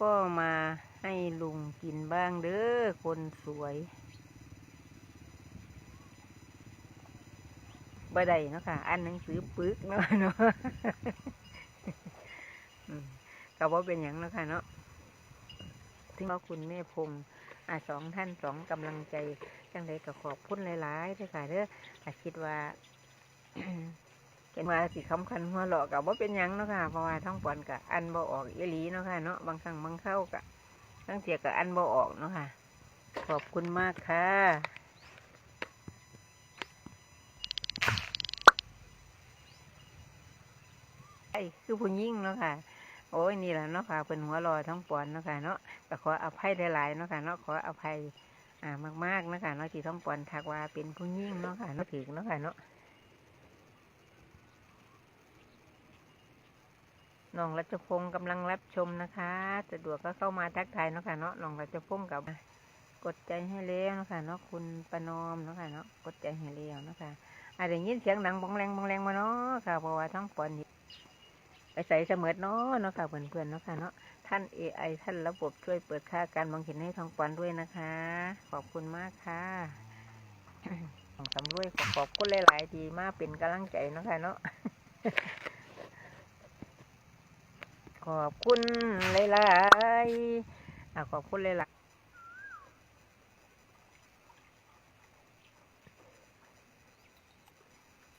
ก็มาให้ลุงกินบ้างเด้อคนสวยบ่ได้เนาะค่ะอันหนังสือปึกเนาะเนาะก็บ่เป็นหยังเนาะค่ะเนาะถึงว่าคุณแม่พงษ์อ่าสองท่านสองกำลังใจจังใดก็ขอบคุณหลายๆเด้อค่ะเด้ออาคิดว่า เห็นว่าสิคำคันหัวหลอกกับว่าเป็นยังเนาะค่ะเพราะว่าท้องปอนกับอันบ่ออกอีหลีเนาะค่ะเนาะบางครั้งบางเข้ากับทั้งเสียกับอันบ่ออกเนาะค่ะ ขอบคุณมากค่ะไอ้คือผู้ยิ่งเนาะค่ะโอ้ยนี่แหละเนาะค่ะเป็นหัวรอท้องปอนเนาะค่ะเนาะแต่ขออภัยหลายๆเนาะค่ะเนาะขออภัยอ่ามากๆเนาะค่ะเนาะที่ท้องปอนทักว่าเป็นผู้ยิ่งเนาะค่ะเนาะถึงเนาะค่ะเนาะ น้องรัชพงศ์กำลังรับชมนะคะ สะดวกก็เข้ามาทักทายเนาะค่ะเนาะน้องรัชพงศ์กับกดใจให้แล้วเนาะค่ะเนาะคุณประนอมเนาะค่ะเนาะกดใจให้แล้วเนาะค่ะอาจจะยินเสียงดังบองแรงบองแรงมาเนาะค่ะเพราะว่าท้องปอนไปใส่เสมอเนาะเนาะค่ะเพื่อนๆเนาะค่ะเนาะท่าน AI ท่านระบบช่วยเปิดค่าการมองเห็นให้ท้องปอนด้วยนะคะ ขอบคุณมากค่ะของสำรวยขอขอบคุณหลาย ๆ ดีมากเป็นกำลังใจเนาะค่ะเนาะ ขอบคุณหลายๆอะขอบคุณหลาย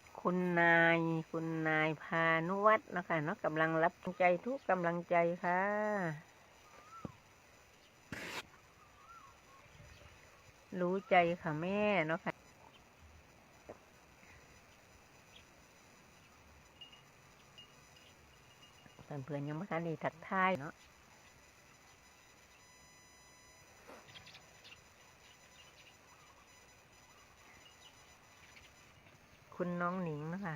ๆคุณนายคุณนายพานุวัฒน์นะคะเนาะกำลังรับใจทุกกำลังใจค่ะ รู้ใจค่ะแม่เนาะค่ะ เพื่อนๆยังไม่ทันได้ทักทายเนาะคุณน้องหนิงนะคะ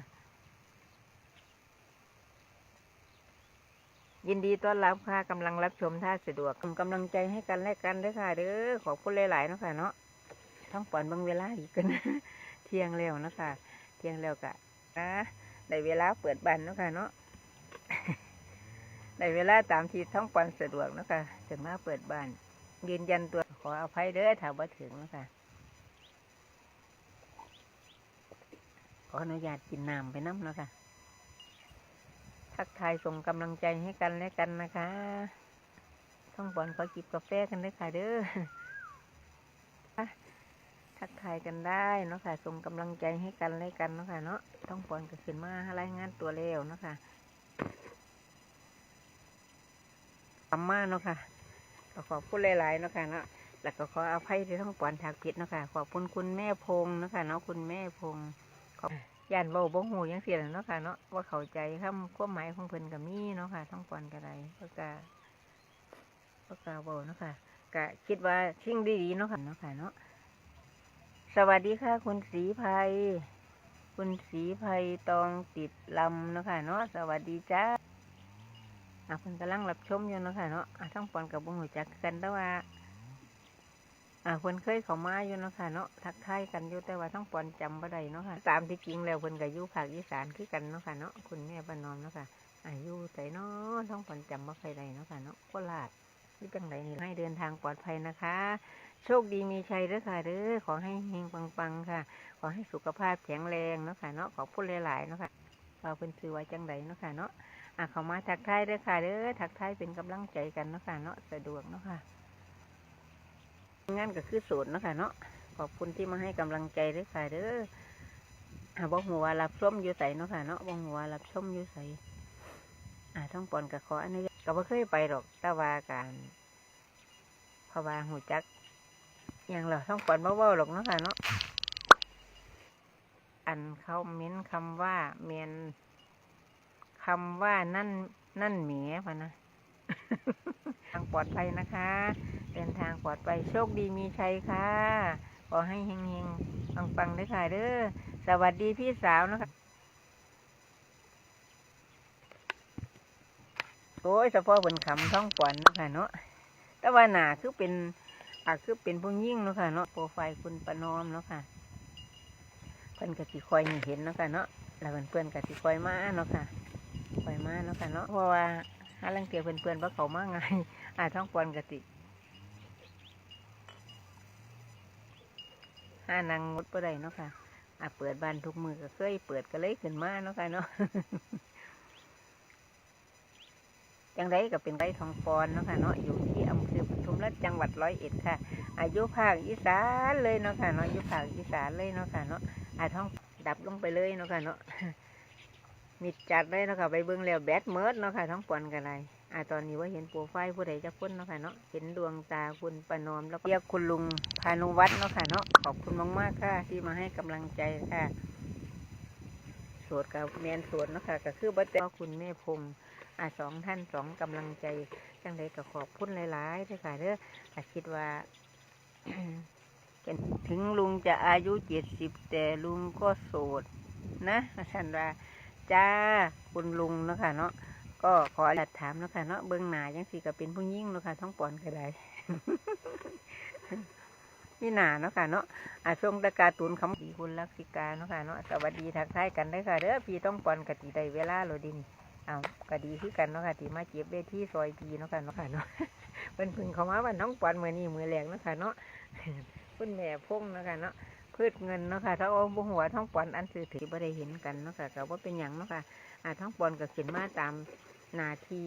ยินดีต้อนรับค่ะกำลังรับชมท่าสะดวกกำลังใจให้กันและกันด้อค่ะเด้อขอบคุณหลายๆนะค่ะเนาะทั้งปอนบางเวลาอีกกันเที่ยงแล้วนะคะเที่ยงแล้วกะนะได้เวลาเปิดบันเนาะค่ะเนาะ ในเวลาตามที่ท้องปันสะดวกนะคะจะมาเปิดบ้าน ยืนยันตัวขออภัยเด้อถ้าบ่ถึงนะคะขออนุญาตกินน้ำไปน้ำนะคะทักทายส่งกำลังใจให้กันและกันนะคะท้องปอนขอจิบกาแฟกันด้อค่ะเด้อทักทายกันได้เนาะค่ะส่งกำลังใจให้กันและกันเนาะค่ะเนาะท้องปอนก็ขึ้นมารายงานตัวแล้วเนาะค่ะ ทำมาเนาะค่ะก็ขอบคุณหลายๆเนาะค่ะเนาะแล้วก็ขออภัยที่ต้องปอนทากผิดเนาะค่ะ ขอบคุณคุณแม่พงเนาะค่ะเนาะคุณแม่พงขอบย่านเบาบ่หูยังเสียเนาะค่ะเนาะว่าเข้าใจคำความหมายของเพิ่นกับมีเนาะค่ะต้องปอนกันไรเพื่อกาเพื่อกาเบาเนาะค่ะกะคิดว่าชิ่งดีๆเนาะค่ะเนาะค่ะเนาะสวัสดีค่ะ คุณศรีภัย คุณศรีภัยตองติดลำเนาะค่ะเนาะสวัสดีจ้า อะเพิ่นกำลังรับชมอยู่เนาะค่ะเนาะอะทั้งปอนกับบุ้งหูจักกันแต่ว่า อะเพิ่นเคยเข้ามาอยู่เนาะค่ะเนาะทักทายกันอยู่แต่ว่าทั้งปอนจำบ่ได้เนาะค่ะตามที่จริงแล้วเพิ่นก็อยู่ภาคอีสานคือกันเนาะค่ะเนาะคุณแม่บ้านนอมเนาะค่ะอายุไสเนาะทั้งปอนจำบ่ค่อยได้เนาะค่ะเนาะโคราชหรือจังไดนี่ให้เดินทางปลอดภัยนะคะ โชคดีมีชัยเด้อค่ะเด้อขอให้เฮงปังๆค่ะ ขอให้สุขภาพแข็งแรงเนาะค่ะเนาะขอพูดหลายๆเนาะค่ะว่าเพิ่นซื้อไว้จังไดเนาะค่ะเนาะ อะเขามาทักทายเด้อค่ะเด้อทักทายเป็นกำลังใจกันเนาะค่ะเนาะสะดวกเนาะค่ะงานก็คือสูตรเนาะค่ะเนาะขอบคุณที่มาให้กำลังใจเด้อค่ะเด้ออะบอกหัวรับชมอยู่ใสเนาะค่ะเนาะบอกหัวรับชมอยู่ใสอะต้องปอนกับขออนุญาตก็บ่เคยไปหรอกแต่ว่าการพราะวาหูจักอย่างเหราต้องปอนเว้าหรอกเนาะค่ะเนาะอันเขาเม้นคำว่าเมียน คำว่านั่นนั่นเหมียพะนะทางปลอดภัยนะคะเดินทางปลอดภัยโชคดีมีชัยค่ะ ขอให้เฮงเฮงปังปังๆเด้อค่ะเด้อสวัสดีพี่สาวนะคะ โอ้ยเฉพาะบนขำท้องปอนเนาะคะเนาะแต่ว่าหนาคือเป็นอาคือเป็นผู้ยิ่งเนาะค่ะเนาะโปรไฟล์คุณประนอมเนาะค่ะเพิ่นกะสิคอยเห็นเนาะค่ะเนาะแล้วเพื่อนๆกะสิคอยมาเนาะค่ะ ปล่อยมาเนาะค่ะเนาะเพราะว่าหาลังเกียจเพื่อนๆว่าเขามาไงอ่าท้องปอนกติห้านางงดบ่ได้เนาะค่ะอ่าเปิดบ้านทุกมือก็เคยเปิดก็เลยขึ้นมาเนาะค่ะเนาะจังไรก็เป็นไรทองปอนเนาะค่ะเนาะอยู่ที่อำเภอปทุมราชจังหวัดร้อยเอ็ดค่ะ อายุภาคอีสานเลยเนาะค่ะเนาะอายุภาคอีสานเลยเนาะค่ะเนาะอาท้องดับลงไปเลยเนาะค่ะเนาะ มิดจัดเลยเนาะค่ะไปเบิ่งแล้วแบตเมิดเนาะค่ะทั้งปอนกันไรอ่าตอนนี้ว่าเห็นโปรไฟล์ผู้ใดจะพ้นเนาะค่ะเนาะเห็นดวงตาคุณประนอมแล้วก็เรียกคุณลุงพานุวัฒน์เนาะค่ะเนาะขอบคุณมากๆค่ะ ที่มาให้กำลังใจค่ะโสดกับแมนโสดเนาะค่ะก็คือบัตเตคุณแม่พงษ์อ่าสองท่านสองกำลังใจจังใดก็ขอบคุณหลายๆด้วยค่ะเด้อแต่คิดว่าถึงลุงจะอายุเจ็ดสิบแต่ลุงก็โสดนะฉันว่า จ้าคุณลุงเนาะค่ะเนาะก็ขออยากถามเนาะค่ะเนาะเบื้องหน้ายังสีก็เป็นผู้ยิ่งเนาะค่ะท้องปอนก็ได้นี่หนาเนาะค่ะเนาะอาทรงตะการตูนคำดีคุณลักษิกาเนาะค่ะเนาะสวัสดีทักทายกันได้ค่ะเด้อพี่ต้องปอนกติได้เวลาโลดินเอาก็ดีคือกันเนาะค่ะที่มาเก็บเวทีซอยพีเนาะค่ะเนาะค่ะเนาะเป็นพึ่งเขามาวันน้องปอนมือนี้มือแรงเนาะค่ะเนาะคุณแม่พงเนาะค่ะเนาะ พืชเงินเนาะค่ะถ้าเอาบุหัวท้องปอนอันถือถือบ่ได้เห็นกันเนาะค่ะก็ว่าเป็นหยังเนาะค่ะอ่าท้องปอนก็ขึ้นมาตามนาที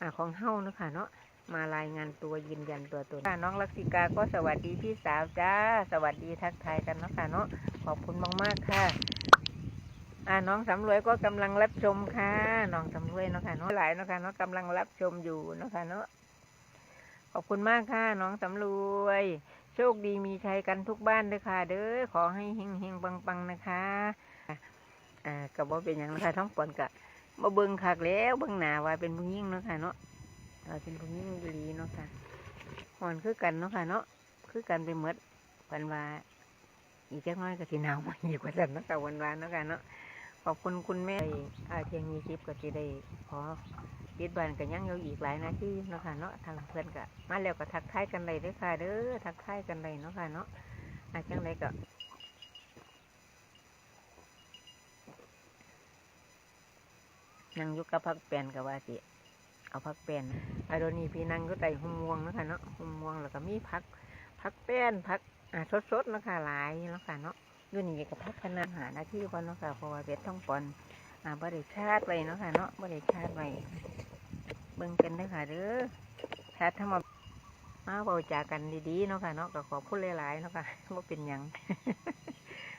อ่าของเฮาเนาะค่ะเนาะมารายงานตัวยืนยันตัวตนค่ะน้องลักษิกาก็สวัสดีพี่สาวจ้า สวัสดีทักทายกันเนาะค่ะเนาะขอบคุณมากๆค่ะอ่าน้องสำรวยก็กำลังรับชมค่ะน้องสำรวยเนาะค่ะเนาะหลายเนาะค่ะเนาะกำลังรับชมอยู่เนาะค่ะเนาะขอบคุณมากค่ะ น้องสำรวย ชคดีมีชัยกันทุกบ้านเลยค่ะ เด้อขอให้เฮงเฮงปังปังนะคะอ่าก็บ่เป็นอย่างนะคะท้องปอนกะมาเบิ่งคักแล้วเบิ่งหนาว่าเป็นผู้หญิงเนาะค่ะเนาะว่าเป็นผู้หญิงอีเนาะค่ะหอนคือกันเนาะค่ะเนาะคือกันไปหมดวันว่าอีกจักน้อยก็สิหนาวมาอีกว่าซั่นเนาะค่ะวันวานเนาะค่ะเนาะขอบคุณคุณแม่อาเทียงมีคลิปก็สิได้ขอ ปิดบ้านกันยังอยู่อีกหลายนาทีเนาะค่ะเนาะทางเพื่อนก็มาแล้วก็ทักทายกันเลยเด้อค่ะเด้อทักทายกันเลยเนาะค่ะเนาะอาจังไรก็นั่งยู่กับพักแปลนกับว่าสิเอาพักแปลนอาโดนีพี่นั่งก็ไต่หุ่มม่วงเนาะค่ะเนาะหุ่มม่วงแล้วก็มีพักพักแป้นพักอ่าสดๆเนาะค่ะหลายเนาะค่ะเนาะอยู่นี่ก็พักขนาหาหน้าที่ก่อนเนาะค่ะเพราะว่าเป็ดท้องปอนอ่าบ่ได้ชาติไว้เนาะค่ะเนาะบ่ได้ชาติไว้ เบิ่งกันเด้อค่ะเด้อชาติถ้ามามาเบาจากันดีๆเนาะค่ะเนาะก็ขอพูดหลายๆเนาะค่ะว่าเป็นยัง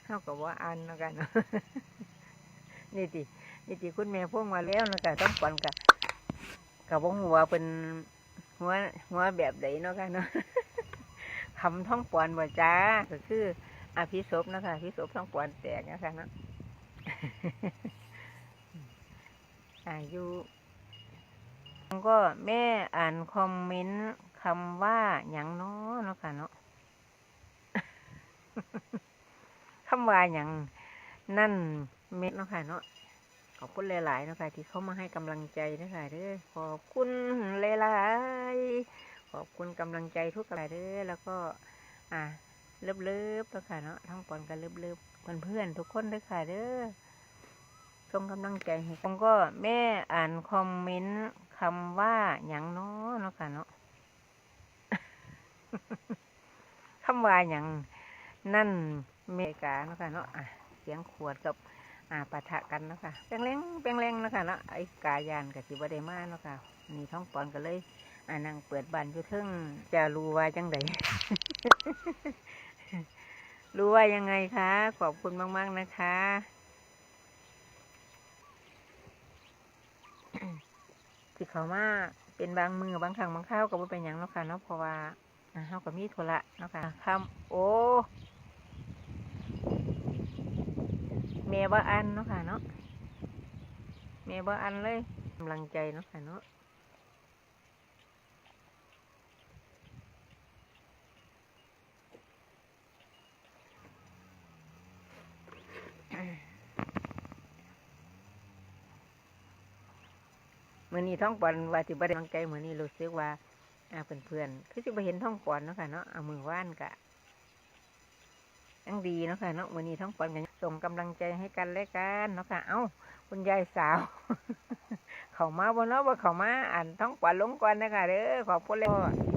เฮาก็ว่าอันเนาะค่ะเนาะนี่ตินี่ติคุณแม่พวงมาแล้วเนาะค่ะต้องปอนกับกับวงหัวเป็นหัวหัวแบบใดเนาะค่ะเนาะคำท่องปอนบ่จ้าก็คืออภิศพนะคะภิศพท่องปอนแตกนะคะเนาะอายุ ก็แม่อ่านคอมเมนต์คำว่าหยังเนาะเนาะค่ะเนาะคำว่าหยังนั่นเม็ดเนาะค่ะเนาะขอบคุณหลายๆเนาะค่ะที่เข้ามาให้กำลังใจนะคะเด้อขอบคุณหลายๆขอบคุณกำลังใจทุกรายเด้อแล้วก็ อ่าเลิบเลิบๆแล้วค่ะเนาะทั้งปอนกันเลิบเลิบเพื่อนเพื่อนๆทุกคนเด้อค่ะเด้อส่งกำลังใจให้ผมก็แม่อ่านคอมเมนต์ คำว่าหยังนาะเนาะค่ะเนาะคำว่าหยังนั่นเมกาเนาะค่ะเนาะเสียงขวดกับอ่าปะทะกันเนาะค่ะแปลงแรงแปลงแรงเนาะค่ะเนาะไอ้กายานกับสิบได้มาเนาะค่ะนี่ท้องปอนกันเลยอ่านั่งเปิดบานอยู่เทึ่งจะรู้ว่าจังไดรู้ว่ายังไงคะ ขอบคุณมาก ๆ นะคะ ที่เขามาเป็นบางมือบางครั้งบางข้าวก็บ่เป็นหยังเนาะค่ะเนาะเพราะว่าเฮาก็มีธุระเนาะค่ะคำโอ้แม่บ่อันเนาะค่ะเนาะแม่บ่อันเลยกำลังใจเนาะค่ะเนาะ มื่อนี้ท้องปอนว่าสิบ่ได้กำลังใจมื่อนี้รู้สึกว่าอ่าเพื่อนคือสิบ่เห็นท้องปอนเนาะค่ะเนาะเอามือว่านกะยังดีเนาะค่ะเนาะมื่อนี้ท้องปอนกันส่งกำลังใจให้กันและกันเนาะค่ะ เอ้า คุณยายสาว เขามาบนเนาะว่าเขามาอ่านท้องกว่าลงก่อนนะคะเด้อขอบคุณเลย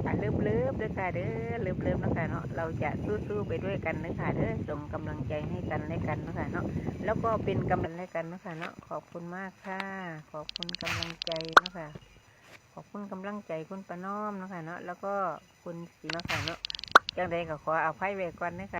อ่านลืบๆด้วยค่ะเด้อลืบๆนะคะเนาะเราจะสู้ๆไปด้วยกันนะคะเด้อส่งกำลังใจให้กันและกันนะคะเนาะแล้วก็เป็นกำลังให้กันนะคะเนาะขอบคุณมากค่ะ ขอบคุณกำลังใจนะคะขอบคุณกำลังใจคุณประนอมนะคะเนาะแล้วก็คุณสีนะคะเนาะจังใดก็ขออภัยไว้ก่อนนะคะ